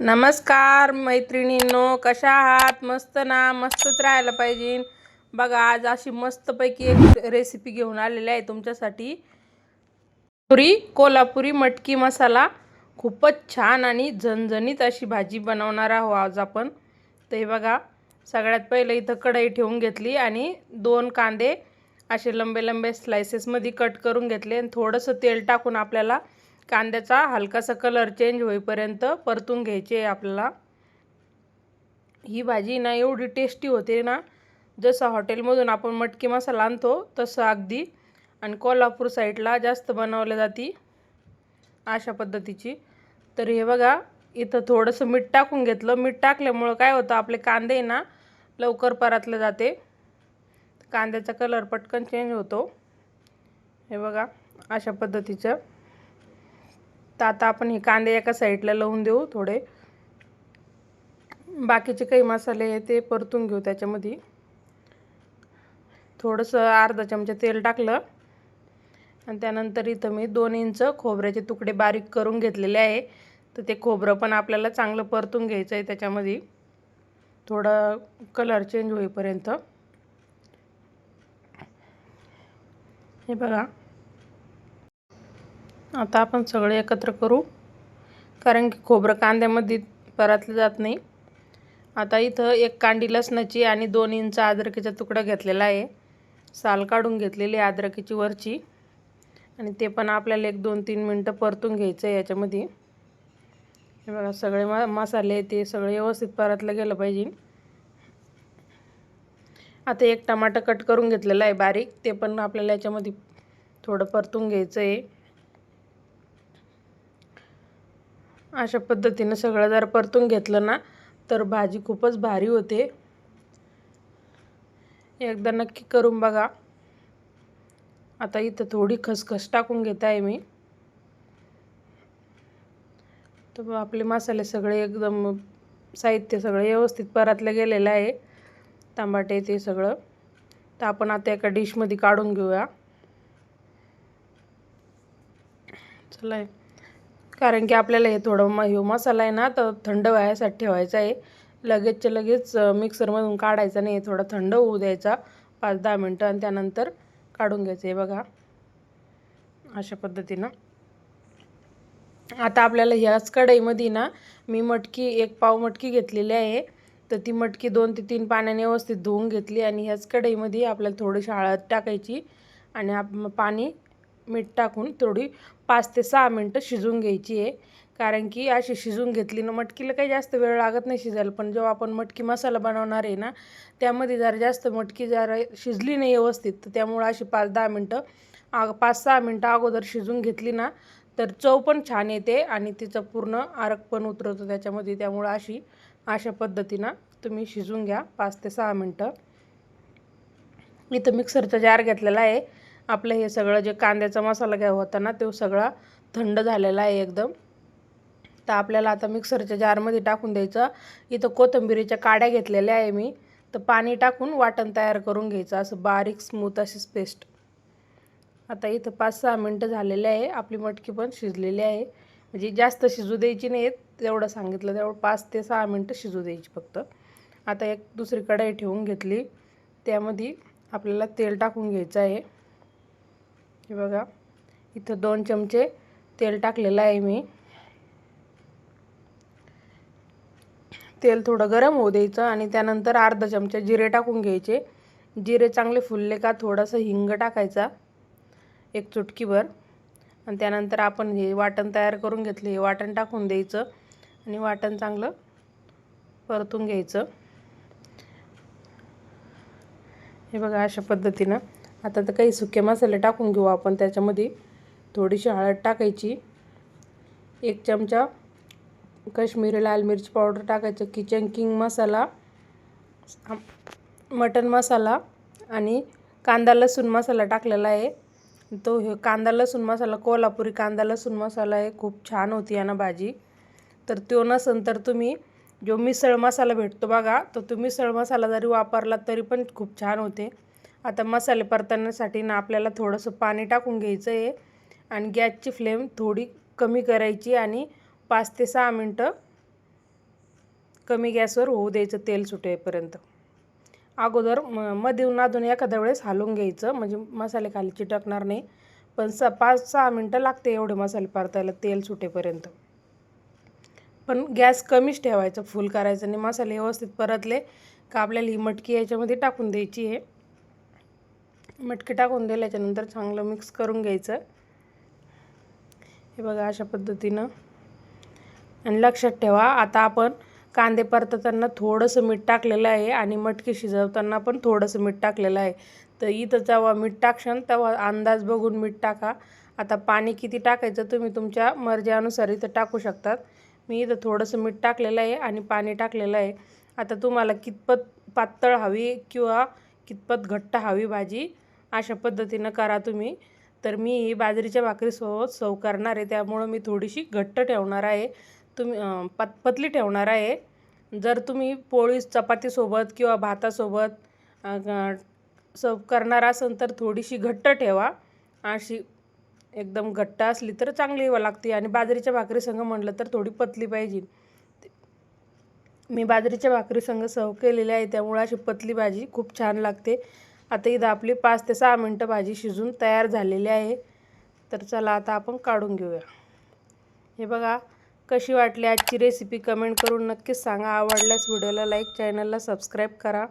नमस्कार मैत्रिणींनो. कशा आहात? मस्त ना? मस्तच राहायला पाहिजे. बघा आज अशी मस्तपैकी एक रेसिपी घेऊन आलेली आहे तुमच्यासाठी. पुरी कोल्हापुरी मटकी मसाला. खूपच छान आणि झणझणीत अशी भाजी बनवणार आहो आज आपण. तर हे बघा सगळ्यात पहिलं इथं कढई ठेवून घेतली आणि दोन कांदे असे लंबे लंबे स्लायसेसमध्ये कट करून घेतले आणि थोडंसं तेल टाकून आपल्याला कांद्याचा हलकासा कलर चेंज होईपर्यंत परतून घ्यायचे आहे आपल्याला. ही भाजी ना एवढी टेस्टी होते ना जसं हॉटेलमधून आपण मटकी मसाला आणतो तसं अगदी. आणि कोल्हापूर साईडला जास्त बनवल्या जाती अशा पद्धतीची. तर हे बघा इथं थोडंसं मीठ टाकून घेतलं. मीठ टाकल्यामुळं काय होतं आपले कांदे ना लवकर परातले जाते. कांद्याचा कलर पटकन चेंज होतो. हे बघा अशा पद्धतीचं. तर आता आपण हे कांदे एका साईडला लावून देऊ थोडे. बाकीचे काही मसाले आहे ते परतून घेऊ त्याच्यामध्ये. थोडंसं अर्धा चमचा तेल टाकलं. आणि त्यानंतर इथं मी दोन इंच खोबऱ्याचे तुकडे बारीक करून घेतलेले आहे. तर ते खोबरं पण आपल्याला चांगलं परतून घ्यायचं आहे त्याच्यामध्ये. थोडं कलर चेंज होईपर्यंत. हे बघा. आता आपण सगळे एकत्र करू. कारण की खोबरं कांद्यामध्ये परतलं जात नाही. आता इथं एक कांडी लसणाची आणि दोन इंच अद्रकीचा तुकडा घेतलेला आहे. साल काढून घेतलेली आहे अद्रकीची वरची. आणि ते पण आपल्याला एक दोन तीन मिनटं परतून घ्यायचं आहे याच्यामध्ये. हे बघा सगळे म मसाले ते सगळे व्यवस्थित परतलं गेलं पाहिजे. आता एक टमाटर कट करून घेतलेला आहे बारीक. ते पण आपल्याला याच्यामध्ये थोडं परतून घ्यायचं आहे. अशा पद्धतीनं सगळं जर परतून घेतलं ना तर भाजी खूपच भारी होते. एकदा नक्की करून बघा. आता इथं थोडी खसखस टाकून घेत आहे मी. तर आपले मसाले सगळे एकदम साहित्य सगळे व्यवस्थित परातलं गेलेलं आहे. तांबाटे ते सगळं. तर आपण आता एका डिशमध्ये काढून घेऊया. चला कारण की आपल्याला हे थोडं म हे मसाला आहे ना तर थंड व्हायसाठी ठेवायचा आहे. लगेचच्या लगेच मिक्सरमधून काढायचा नाही थोडा थंड होऊ द्यायचा. पाच दहा मिनटं आणि त्यानंतर काढून घ्यायचं आहे बघा. अशा पद्धतीनं. आता आपल्याला ह्याच कढईमध्ये ना मी मटकी एक पाव मटकी घेतलेली आहे. तर ती मटकी दोन ते तीन पाण्याने व्यवस्थित धुवून घेतली आणि ह्याच कढईमध्ये आपल्याला थोडीशी हळद टाकायची आणि आप पाणी मीठ टाकून थोडी पाच ते सहा मिनटं शिजून घ्यायची आहे. कारण की अशी शिजून घेतली ना मटकीला काही जास्त वेळ लागत नाही शिजायला. पण जेव्हा आपण मटकी मसाला बनवणार आहे ना त्यामध्ये जरा जास्त मटकी जरा शिजली नाही व्यवस्थित तर त्यामुळं अशी पाच दहा मिनटं आग पाच सहा मिनटं अगोदर शिजून घेतली ना तर चव पण छान येते आणि तिचं पूर्ण आरक पण उतरवतो त्याच्यामध्ये. त्यामुळं अशी अशा पद्धतीनं तुम्ही शिजून घ्या पाच ते सहा मिनटं. इथं मिक्सरचा जार घेतलेला आहे. आपलं हे सगळं जे कांद्याचा मसाला घ्या होता ना तो सगळा थंड झालेला आहे एकदम. तर आपल्याला आता मिक्सरच्या जारमध्ये टाकून द्यायचं. इथं कोथिंबिरीच्या काड्या घेतलेल्या आहे मी. तर पाणी टाकून वाटण तयार करून घ्यायचं असं बारीक स्मूथ अशीच पेस्ट. आता इथं पाच सहा मिनटं झालेले आहे. आपली मटकी पण शिजलेली आहे. म्हणजे जास्त शिजू द्यायची नाही तेवढं सांगितलं तेवढं पाच ते सहा मिनटं शिजू द्यायची फक्त. आता एक दुसरी कढाई ठेवून घेतली. त्यामध्ये आपल्याला तेल टाकून घ्यायचं आहे. हे बघा इथं दोन चमचे तेल टाकलेलं आहे मी. तेल थोडं गरम होऊ द्यायचं आणि त्यानंतर अर्धा चमचा जिरे टाकून घ्यायचे. जिरे चांगले फुलले का थोडंसं हिंग टाकायचा एक चुटकीभर. आणि त्यानंतर आपण हे वाटण तयार करून घेतले हे वाटण टाकून द्यायचं आणि वाटण चांगलं परतून घ्यायचं. हे बघा अशा पद्धतीनं. आता तर काही सुके मसाले टाकून घेऊ आपण त्याच्यामध्ये. थोडीशी हळद टाकायची. एक चमचा काश्मीरी लाल मिरची पावडर टाकायचं Kitchen King masala mutton masala आणि कांदा लसूण मसाला टाकलेला आहे. तो हे कांदा लसूण मसाला कोल्हापुरी कांदा लसूण मसाला आहे. खूप छान होती यानं भाजी. तर तो नसन तर तुम्ही जो मिसळ मसाला भेटतो बघा तर तो मिसळ मसाला जरी वापरला तरी पण खूप छान होते. आता मसाले परतण्यासाठी ना आपल्याला थोडंसं पाणी टाकून घ्यायचं आहे. आणि गॅसची फ्लेम थोडी कमी करायची आणि पाच ते सहा मिनटं कमी गॅसवर होऊ द्यायचं तेल सुटेपर्यंत. अगोदर म मधून अधून एखाद्या वेळेस हलवून घ्यायचं म्हणजे मसाले खाली चिटकणार नाही. पण स पाच सहा मिनटं लागते एवढे मसाले परतायला तेल सुटेपर्यंत. पण गॅस कमीच ठेवायचा फुल करायचं आणि मसाले व्यवस्थित परतले का आपल्याला ही मटकी याच्यामध्ये टाकून द्यायची आहे. मटकी टाकून दिल्याच्यानंतर चांगलं मिक्स करून घ्यायचं. हे बघा अशा पद्धतीनं. आणि लक्षात ठेवा आता आपण कांदे परतताना थोडंसं मीठ टाकलेलं आहे आणि मटकी शिजवताना पण थोडंसं मीठ टाकलेलं आहे. तर इथं जेव्हा मीठ टाकशान तेव्हा अंदाज बघून मीठ टाका. आता पाणी किती टाकायचं तुम्ही तुमच्या मर्जीनुसार इथं टाकू शकतात. मी इथं थोडंसं मीठ टाकलेलं आहे आणि पाणी टाकलेलं आहे. आता तुम्हाला कितपत पातळ हवी किंवा कितपत घट्ट हवी भाजी अशा पद्धतीनं करा तुम्ही. तर मी ही बाजरीच्या भाकरीसोबत सव करणार आहे. त्यामुळं मी थोडीशी घट्ट ठेवणार आहे. तुम्ही पत पतली ठेवणार आहे. जर तुम्ही पोळी चपातीसोबत किंवा भातासोबत सर्व करणार असेल तर थोडीशी घट्ट ठेवा. अशी एकदम घट्ट असली तर चांगली लागते. आणि बाजरीच्या भाकरीसंग म्हटलं तर थोडी पतली पाहिजे. मी बाजरीच्या भाकरीसंग सव सर्व केलेली आहे. त्यामुळे अशी पतली भाजी खूप छान लागते. आता इथं आपली पाच ते सहा मिनटं भाजी शिजून तयार झालेली आहे. तर चला आता आपण काढून घेऊया. हे बघा कशी वाटली आजची रेसिपी कमेंट करून नक्कीच सांगा. आवडल्यास व्हिडिओला लाईक चॅनलला सबस्क्राईब करा.